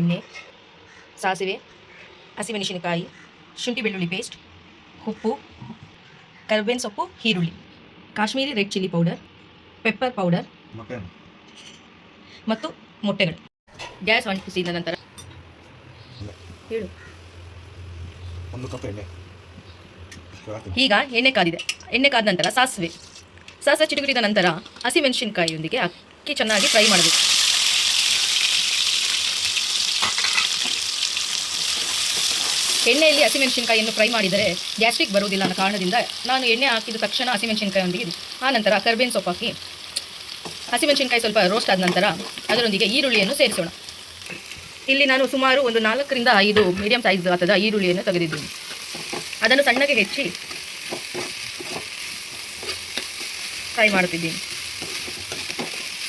ಎಣ್ಣೆ ಸಾಸಿವೆ ಹಸಿಮೆಣಸಿನಕಾಯಿ ಶುಂಠಿ ಬೆಳ್ಳುಳ್ಳಿ ಪೇಸ್ಟ್ ಉಪ್ಪು ಕರ್ಬೇವಿನ ಸೊಪ್ಪು ಈರುಳ್ಳಿ Kashmiri red chilli powder pepper powder ಮತ್ತು ಮೊಟ್ಟೆಗಳು. ಗ್ಯಾಸ್ ಅಂಟಿಸಿದ ನಂತರ ಹೇಳು. ಒಂದು ಕಪ್ ಎಣ್ಣೆ. ಈಗ ಎಣ್ಣೆ ಕಾದಿದೆ. ಎಣ್ಣೆ ಕಾದ ನಂತರ ಸಾಸಿವೆ. ಸಾಸಿವೆ ಚಿಟುಕಿದ ನಂತರ ಹಸಿಮೆಣಸಿನಕಾಯಿಯೊಂದಿಗೆ ಅಕ್ಕಿ ಚೆನ್ನಾಗಿ ಫ್ರೈ ಮಾಡಬೇಕು. ಎಣ್ಣೆಯಲ್ಲಿ ಹಸಿಮೆಣಸಿನಕಾಯಿಯನ್ನು ಫ್ರೈ ಮಾಡಿದರೆ ಗ್ಯಾಸ್ಟ್ರಿಕ್ ಬರುವುದಿಲ್ಲ ಅನ್ನೋ ಕಾರಣದಿಂದ ನಾನು ಎಣ್ಣೆ ಹಾಕಿದ ತಕ್ಷಣ ಹಸಿಮೆಣಸಿನಕಾಯಿಯೊಂದಿಗೆ ಆ ನಂತರ ಕರ್ಬೇವಿನ ಸೊಪ್ಪು ಹಾಕಿ. ಹಸಿಮೆಣಸಿನಕಾಯಿ ಸ್ವಲ್ಪ ರೋಸ್ಟ್ ಆದ ನಂತರ ಅದರೊಂದಿಗೆ ಈರುಳ್ಳಿಯನ್ನು ಸೇರಿಸೋಣ. ಇಲ್ಲಿ ನಾನು ಸುಮಾರು ಒಂದು ನಾಲ್ಕರಿಂದ ಐದು ಮೀಡಿಯಂ ಸೈಜ್ ಆತದ ಈರುಳ್ಳಿಯನ್ನು ತೆಗೆದಿದ್ದೀನಿ. ಅದನ್ನು ಸಣ್ಣಗೆ ಹೆಚ್ಚಿ ಫ್ರೈ ಮಾಡುತ್ತಿದ್ದೀನಿ.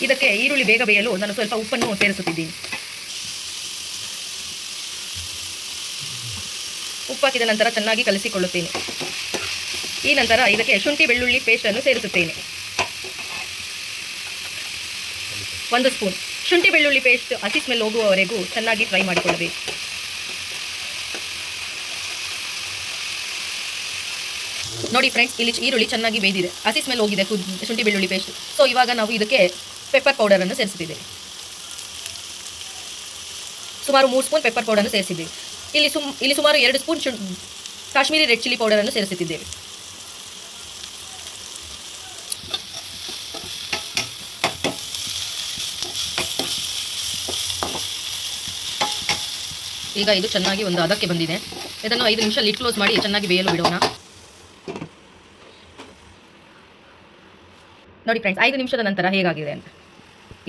ಇದಕ್ಕೆ ಈರುಳ್ಳಿ ಬೇಗ ಬೇಯಲು ನಾನು ಸ್ವಲ್ಪ ಉಪ್ಪನ್ನು ಸೇರಿಸುತ್ತಿದ್ದೀನಿ. ಉಪ್ಪು ಹಾಕಿದ ನಂತರ ಚೆನ್ನಾಗಿ ಕಲಿಸಿಕೊಳ್ಳುತ್ತೇನೆ. ಈ ನಂತರ ಇದಕ್ಕೆ ಶುಂಠಿ ಬೆಳ್ಳುಳ್ಳಿ ಪೇಸ್ಟನ್ನು ಸೇರಿಸುತ್ತೇನೆ. ಒಂದು ಸ್ಪೂನ್. ಶುಂಠಿ ಬೆಳ್ಳುಳ್ಳಿ ಪೇಸ್ಟ್ ಹಸಿ ಸ್ಮೆಲ್ ಹೋಗುವವರೆಗೂ ಚೆನ್ನಾಗಿ ಫ್ರೈ ಮಾಡಿಕೊಳ್ಳಬೇಕು. ನೋಡಿ ಫ್ರೆಂಡ್ಸ್ ಇಲ್ಲಿ ಈರುಳ್ಳಿ ಚೆನ್ನಾಗಿ ಬೇಯ್ದಿದೆ ಹಸಿ ಸ್ಮೆಲ್ ಹೋಗಿದೆ ಶುಂಠಿ ಬೆಳ್ಳುಳ್ಳಿ ಪೇಸ್ಟ್ ಸೊ ಇವಾಗ ನಾವು ಇದಕ್ಕೆ ಪೆಪ್ಪರ್ ಪೌಡರನ್ನು ಸೇರಿಸಿದ್ದೇವೆ. ಸುಮಾರು ಮೂರು ಸ್ಪೂನ್ ಪೆಪ್ಪರ್ ಪೌಡರನ್ನು ಸೇರಿಸಿದ್ದೇವೆ. ಇಲ್ಲಿ ಸುಮ್, ಇಲ್ಲಿ ಸುಮಾರು ಎರಡು ಸ್ಪೂನ್ ಕಾಶ್ಮೀರಿ ರೆಡ್ ಚಿಲ್ಲಿ ಪೌಡರನ್ನು ಸೇರಿಸುತ್ತಿದ್ದೇವೆ ಈಗ ಇದು ಚೆನ್ನಾಗಿ ಒಂದು ಅದಕ್ಕೆ ಬಂದಿದೆ. ಇದನ್ನು ಐದು ನಿಮಿಷ ಲಿಟ್ ಕ್ಲೋಸ್ ಮಾಡಿ ಚೆನ್ನಾಗಿ ಬೇಯಲು ಬಿಡೋಣ. ನೋಡಿ ಫ್ರೆಂಡ್ಸ್ ಐದು ನಿಮಿಷದ ನಂತರ ಹೇಗಾಗಿದೆ ಅಂತ.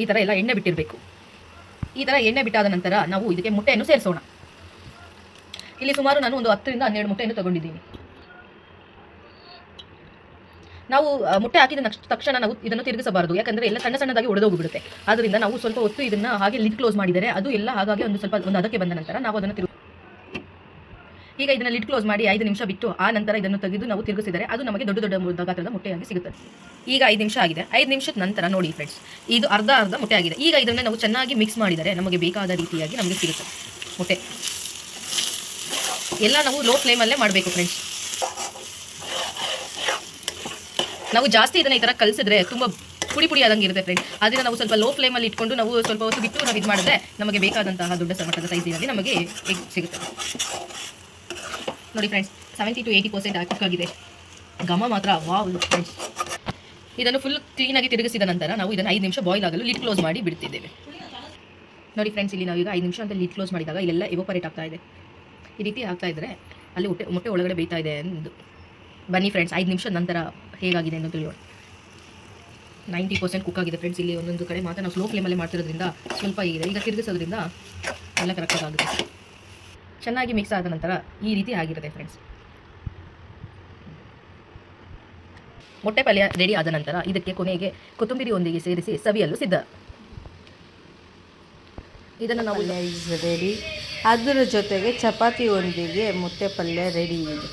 ಈ ಥರ ಎಲ್ಲ ಎಣ್ಣೆ ಬಿಟ್ಟಿರಬೇಕು. ಈ ಥರ ಎಣ್ಣೆ ಬಿಟ್ಟಾದ ನಂತರ ನಾವು ಇದಕ್ಕೆ ಮೊಟ್ಟೆಯನ್ನು ಸೇರಿಸೋಣ. ಇಲ್ಲಿ ಸುಮಾರು ನಾನು ಒಂದು ಹತ್ತರಿಂದ ಹನ್ನೆರಡು ಮೊಟ್ಟೆಯನ್ನು ತಗೊಂಡಿದ್ದೀನಿ. ನಾವು ಮೊಟ್ಟೆ ಹಾಕಿದ ತಕ್ಷಣ ನಾವು ಇದನ್ನು ತಿರುಗಿಸಬಾರದು. ಯಾಕಂದರೆ ಎಲ್ಲ ಸಣ್ಣ ಸಣ್ಣದಾಗಿ ಒಡೆದೋಗಿಬಿಡುತ್ತೆ ಆದ್ದರಿಂದ ನಾವು ಸ್ವಲ್ಪ ಹೊತ್ತು ಇದನ್ನು ಹಾಗೆ ಲಿಡ್ ಕ್ಲೋಸ್ ಮಾಡಿದರೆ ಅದು ಎಲ್ಲ ಹಾಗಾಗಿ ಒಂದು ಸ್ವಲ್ಪ ಒಂದು ಅದಕ್ಕೆ ಬಂದ ನಂತರ ನಾವು ಅದನ್ನು ತಿರುಗಿ, ಈಗ ಇದನ್ನು ಲಿಡ್ ಕ್ಲೋಸ್ ಮಾಡಿ ಐದು ನಿಮಿಷ ಬಿಟ್ಟು ಆ ನಂತರ ಇದನ್ನು ತೆಗೆದು ನಾವು ತಿರುಗಿಸಿದರೆ ಅದು ನಮಗೆ ದೊಡ್ಡ ದೊಡ್ಡ ಗಾತ್ರದ ಮೊಟ್ಟೆಯಾಗಿ ಸಿಗುತ್ತದೆ. ಈಗ ಐದು ನಿಮಿಷ ಆಗಿದೆ. ಐದು ನಿಮಿಷದ ನಂತರ ನೋಡಿ ಫ್ರೆಂಡ್ಸ್ ಇದು ಅರ್ಧ ಅರ್ಧ ಮೊಟ್ಟೆ ಆಗಿದೆ. ಈಗ ಇದನ್ನು ನಾವು ಚೆನ್ನಾಗಿ ಮಿಕ್ಸ್ ಮಾಡಿದರೆ ನಮಗೆ ಬೇಕಾದ ರೀತಿಯಾಗಿ ನಮಗೆ ಸಿಗುತ್ತೆ ಮೊಟ್ಟೆ. ಎಲ್ಲ ನಾವು ಲೋ ಫ್ಲೇಮಲ್ಲೇ ಮಾಡಬೇಕು ಫ್ರೆಂಡ್ಸ್ ನಾವು ಜಾಸ್ತಿ ಇದನ್ನು ಈ ಥರ ಕಲಿಸಿದ್ರೆ ತುಂಬ ಪುಡಿ ಪುಡಿ ಆದಂಗೆ ಇರುತ್ತೆ ಫ್ರೆಂಡ್ ಅದರಿಂದ ನಾವು ಸ್ವಲ್ಪ ಲೋ ಫ್ಲೇಮಲ್ಲಿ ಇಟ್ಕೊಂಡು ನಾವು ಸ್ವಲ್ಪ ಹೊತ್ತು ಬಿಟ್ಟು ನಾವು ಇದು ಮಾಡಿದ್ರೆ ನಮಗೆ ಬೇಕಾದಂತಹ ದೊಡ್ಡ ಮಟ್ಟದ ಸೈಜಿನಲ್ಲಿ ನಮಗೆ ಎಗ್ ಸಿಗುತ್ತೆ. ನೋಡಿ friends seventy to eighty percent ಆಗಿದೆ ಘಮ ಮಾತ್ರ, ವಾವ್ ಫ್ರೆಂಡ್ಸ್ ಇದನ್ನು ಫುಲ್ ಕ್ಲೀನಾಗಿ ತಿರುಗಿಸಿದ ನಂತರ ನಾವು ಇದನ್ನು ಐದು ನಿಮಿಷ ಬಾಯ್ಲ್ ಆಗಲು ಲಿಡ್ ಕ್ಲೋಸ್ ಮಾಡಿ ಬಿಡ್ತಿದ್ದೇವೆ. ನೋಡಿ ಫ್ರೆಂಡ್ಸ್ ಇಲ್ಲಿ ನಾವು ಈಗ ಐದು ನಿಮಿಷ ಅಂತ ಲಿಡ್ ಕ್ಲೋಸ್ ಮಾಡಿದಾಗ ಇಲ್ಲೆಲ್ಲ ಎವೋಪರೇಟ್ ಆಗ್ತಾ ಇದೆ. ಈ ರೀತಿ ಆಗ್ತಾ ಇದ್ದರೆ ಅಲ್ಲಿ ಹೊಟ್ಟೆ ಮೊಟ್ಟೆ ಒಳಗಡೆ ಬೇಯ್ತಾ ಇದೆ ಎಂದು. ಬನ್ನಿ ಫ್ರೆಂಡ್ಸ್ ಐದು ನಿಮಿಷ ನಂತರ ಹೇಗಾಗಿದೆ ಎಂದು ತಿಳಿಯೋಣ. ನೈಂಟಿ ಪರ್ಸೆಂಟ್ ಕುಕ್ ಆಗಿದೆ ಫ್ರೆಂಡ್ಸ್ ಇಲ್ಲಿ ಒಂದೊಂದು ಕಡೆ ಮಾತ್ರ ನಾವು ಸ್ಲೋ ಫ್ಲೇಮಲ್ಲೇ ಮಾಡ್ತಿರೋದ್ರಿಂದ ಸ್ವಲ್ಪ ಇದೆ ಈಗ ತಿರುಗಿಸೋದ್ರಿಂದ ಎಲ್ಲ ಕರೆಕ್ಟಾಗಿ ಆಗುತ್ತೆ. ಚೆನ್ನಾಗಿ ಮಿಕ್ಸ್ ಆದ ನಂತರ ಈ ರೀತಿ ಆಗಿರುತ್ತೆ ಫ್ರೆಂಡ್ಸ್ ಮೊಟ್ಟೆ ಪಲ್ಯ ರೆಡಿ ಆದ ನಂತರ ಇದಕ್ಕೆ ಕೊನೆಗೆ ಕೊತ್ತಂಬರಿಯೊಂದಿಗೆ ಸೇರಿಸಿ ಸವಿಯಲು ಸಿದ್ಧ. ಇದನ್ನು ನಾವು ರೆಡಿ ಅದರ ಜೊತೆಗೆ ಚಪಾತಿ ಒಂದಿಗೆ ಮುದ್ದೆ ಪಲ್ಯ ರೆಡಿ ಇದೆ.